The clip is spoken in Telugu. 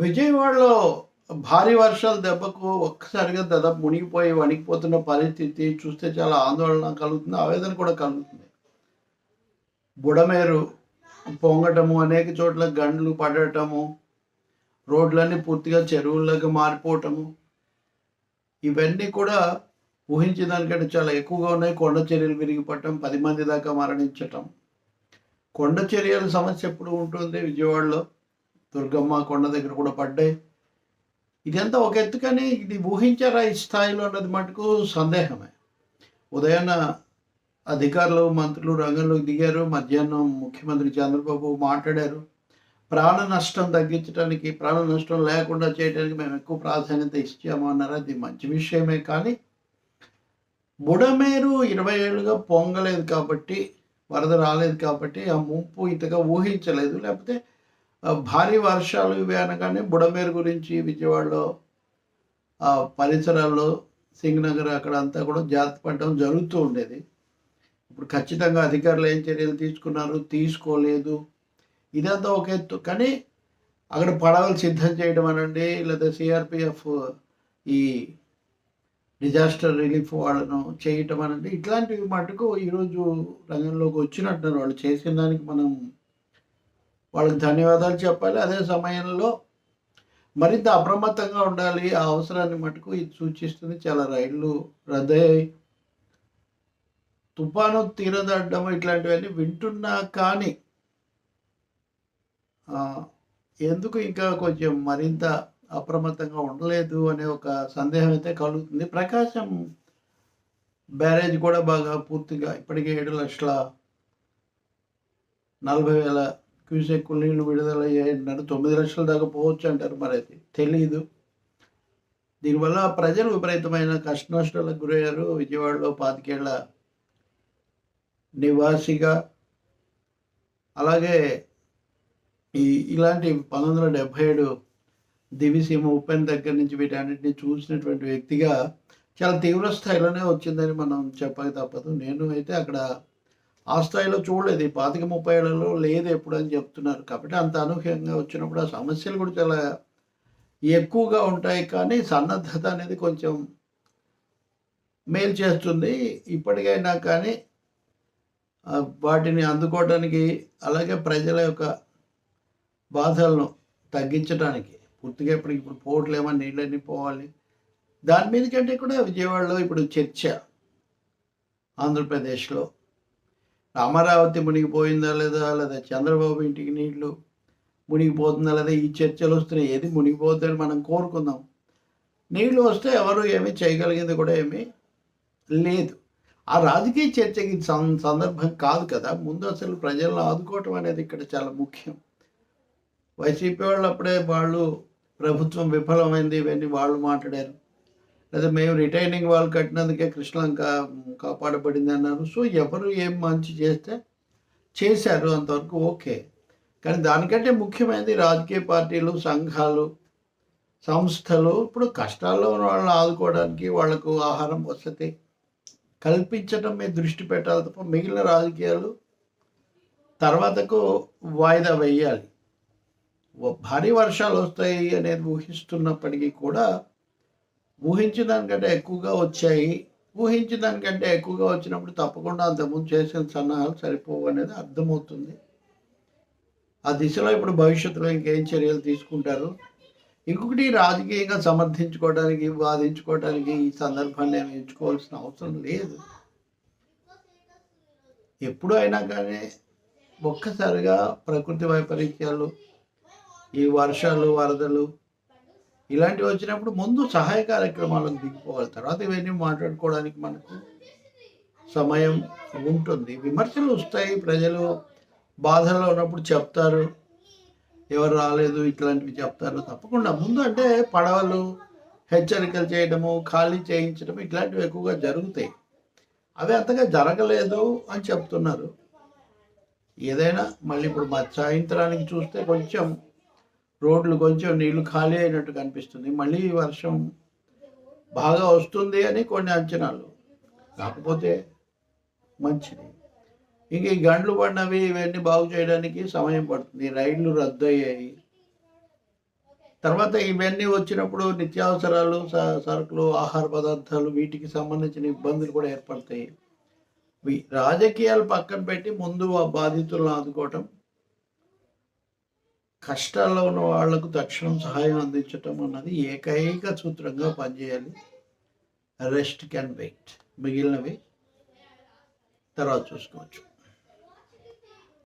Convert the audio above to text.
విజయవాడలో భారీ వర్షాలు దెబ్బకు ఒక్కసారిగా దాదాపు మునిగిపోయి వణికిపోతున్న పరిస్థితి చూస్తే చాలా ఆందోళన కలుగుతుంది ఆవేదన కూడా కలుగుతుంది. బుడమేరు పొంగటము అనేక చోట్ల గండ్లు పడటము రోడ్లన్నీ పూర్తిగా చెరువుల్లోకి మారిపోవటము ఇవన్నీ కూడా ఊహించిన దానికంటే చాలా ఎక్కువగా ఉన్నాయి. కొండ చర్యలు విరిగిపడటం పది మంది దాకా మరణించటం. కొండ చర్యల సమస్య ఎప్పుడు ఉంటుంది విజయవాడలో? దుర్గమ్మ కొండ దగ్గర కూడా పడ్డాయి. ఇదంతా ఒక ఎత్తు కానీ ఇది ఊహించారా ఈ స్థాయిలో అన్నది మటుకు సందేహమే. ఉదయాన్న అధికారులు మంత్రులు రంగంలోకి దిగారు. మధ్యాహ్నం ముఖ్యమంత్రి చంద్రబాబు మాట్లాడారు. ప్రాణ నష్టం తగ్గించడానికి ప్రాణ నష్టం లేకుండా చేయడానికి మేము ఎక్కువ ప్రాధాన్యత ఇచ్చాము అన్నారు? అది మంచి విషయమే కానీ బుడమేరు ఇరవై ఏళ్ళుగా పొంగలేదు కాబట్టి వరద రాలేదు కాబట్టి ఆ ముంపు ఇంతగా ఊహించలేదు. లేకపోతే భారీ వర్షాలు ఇవి అనగానే బుడమేరు గురించి విజయవాడలో ఆ పరిసరాల్లో సింగనగర్ అక్కడ అంతా కూడా జాగ్రత్త పడడం జరుగుతూ ఉండేది. ఇప్పుడు ఖచ్చితంగా అధికారులు ఏం చర్యలు తీసుకున్నారు? తీసుకోలేదు. ఇదంతా ఒక ఎత్తు. కానీ అక్కడ పడవలు సిద్ధం చేయడం అనండి లేదా సిఆర్పిఎఫ్ ఈ డిజాస్టర్ రిలీఫ్ వాళ్ళను చేయటం అనండి. ఇట్లాంటివి మటుకు ఈరోజు రంగంలోకి వచ్చినట్టున్నారు వాళ్ళు. చేసిన దానికి మనం వాళ్ళకి ధన్యవాదాలు చెప్పాలి. అదే సమయంలో మరింత అప్రమత్తంగా ఉండాలి. ఆ అవసరాన్ని మటుకు ఇది సూచిస్తుంది. చాలా రైళ్ళు రద్దయ్యాయి తుఫాను తీరదడ్డం ఇట్లాంటివన్నీ వింటున్నా కానీ ఎందుకు ఇంకా కొంచెం మరింత అప్రమత్తంగా ఉండలేదు అనే ఒక సందేహం అయితే కలుగుతుంది. ప్రకాశం బ్యారేజ్ కూడా బాగా పూర్తిగా ఇప్పటికే ఏడు లక్షల నలభై వేల క్యూసెక్ నీళ్ళు విడుదలయ్యాయంటున్నారు తొమ్మిది లక్షల దాకా పోవచ్చు అంటారు మరి అది. తెలియదు దీనివల్ల ప్రజలు విపరీతమైన కష్ట నష్టాలకు గురయ్యారు. విజయవాడలో పాతికేళ్ళ నివాసిగా. అలాగే ఈ ఇలాంటి పంతొమ్మిది వందల డెబ్బై ఏడు దివిసీమ ఉప్పెన్ దగ్గర నుంచి వీటన్నిటిని చూసినటువంటి వ్యక్తిగా చాలా తీవ్ర స్థాయిలోనే వచ్చిందని మనం చెప్పక తప్పదు. నేను అయితే అక్కడ ఆ స్థాయిలో చూడలేదు. ఈ పాతిక ముప్పై ఏళ్ళలో లేదు ఎప్పుడు అని చెప్తున్నారు. కాబట్టి అంత అనూహ్యంగా వచ్చినప్పుడు ఆ సమస్యలు కూడా చాలా ఎక్కువగా ఉంటాయి. కానీ సన్నద్ధత అనేది కొంచెం మేలు చేస్తుంది. ఇప్పటికైనా కానీ వాటిని అందుకోవడానికి అలాగే ప్రజల యొక్క బాధలను తగ్గించడానికి పూర్తిగా ఇప్పుడు ఇప్పుడు పోవట్లేమో నీళ్ళన్నీ పోవాలి. దాని మీద కంటే కూడా విజయవాడలో ఇప్పుడు చర్చ ఆంధ్రప్రదేశ్లో అమరావతి మునిగిపోయిందా లేదా లేదా చంద్రబాబు ఇంటికి నీళ్ళు మునిగిపోతుందా లేదా? ఈ చర్చలు వస్తున్నాయి. ఏది మునిగిపోతుందని మనం కోరుకుందాం. నీళ్ళు వస్తే ఎవరు ఏమీ చేయగలిగింది కూడా ఏమీ లేదు. ఆ రాజకీయ చర్చకి సందర్భం కాదు కదా. ముందు అసలు ప్రజలను ఆదుకోవటం అనేది ఇక్కడ చాలా ముఖ్యం. వైసీపీ వాళ్ళు అప్పుడే వాళ్ళు ప్రభుత్వం విఫలమైంది ఇవన్నీ వాళ్ళు మాట్లాడారు. లేదా మేము రిటైనింగ్ వాళ్ళు కట్టినందుకే కృష్ణలంక కాపాడబడింది అన్నారు. సో ఎవరు ఏం మంచి చేస్తే చేశారు అంతవరకు ఓకే. కానీ దానికంటే ముఖ్యమైనది రాజకీయ పార్టీలు సంఘాలు సంస్థలు ఇప్పుడు కష్టాల్లో ఉన్న వాళ్ళని ఆదుకోవడానికి వాళ్ళకు ఆహారం వసతి కల్పించడం మీద దృష్టి పెట్టాలి తప్ప మిగిలిన రాజకీయాలు తర్వాతకు వాయిదా వేయాలి. భారీ వర్షాలు వస్తాయి అనేది ఊహిస్తున్నప్పటికీ కూడా ఊహించిన దానికంటే ఎక్కువగా వచ్చాయి. ఊహించిన దానికంటే ఎక్కువగా వచ్చినప్పుడు తప్పకుండా అంతకుముందు చేసిన సన్నాహాలు సరిపోవు అనేది అర్థమవుతుంది. ఆ దిశలో ఇప్పుడు భవిష్యత్తులో ఇంకేం చర్యలు తీసుకుంటారు? ఇంకొకటి రాజకీయంగా సమర్థించుకోవడానికి వాదించుకోవడానికి ఈ సందర్భాన్ని నేను ఎంచుకోవాల్సిన అవసరం లేదు. ఎప్పుడు అయినా కానీ ఒక్కసారిగా ప్రకృతి వైపరీత్యాలు ఈ వర్షాలు వరదలు ఇలాంటివి వచ్చినప్పుడు ముందు సహాయ కార్యక్రమాలకు దిగిపోవాలి. తర్వాత ఇవన్నీ మాట్లాడుకోవడానికి మనకు సమయం ఉంటుంది. విమర్శలు వస్తాయి. ప్రజలు బాధల్లో ఉన్నప్పుడు చెప్తారు. ఎవరు రాలేదు ఇట్లాంటివి చెప్తారు. తప్పకుండా. ముందు అంటే పడవలు హెచ్చరికలు చేయడము ఖాళీ చేయించడం ఇట్లాంటివి ఎక్కువగా జరుగుతాయి. అవి అంతగా జరగలేదు అని చెప్తున్నారు. ఏదైనా మళ్ళీ ఇప్పుడు మా సాయంత్రానికి చూస్తే కొంచెం రోడ్లు కొంచెం నీళ్ళు ఖాళీ అయినట్టు కనిపిస్తుంది. మళ్ళీ వర్షం బాగా వస్తుంది అని కొన్ని అంచనాలు. కాకపోతే మంచిది. ఇంక ఈ గండ్లు పడినవి ఇవన్నీ బాగు చేయడానికి సమయం పడుతుంది. రైళ్ళు రద్దు అయ్యాయి తర్వాత ఇవన్నీ వచ్చినప్పుడు నిత్యావసరాలు స- సరుకులు ఆహార పదార్థాలు వీటికి సంబంధించిన ఇబ్బందులు కూడా ఏర్పడతాయి. రాజకీయాలు పక్కన పెట్టి ముందు బాధితులను ఆదుకోవటం కష్టాల్లో ఉన్న వాళ్ళకు తక్షణం సహాయం అందించటం అన్నది ఏకైక సూత్రంగా పనిచేయాలి. రెస్ట్ క్యాన్ వెయిట్ మిగిలినవి తర్వాత చూసుకోవచ్చు.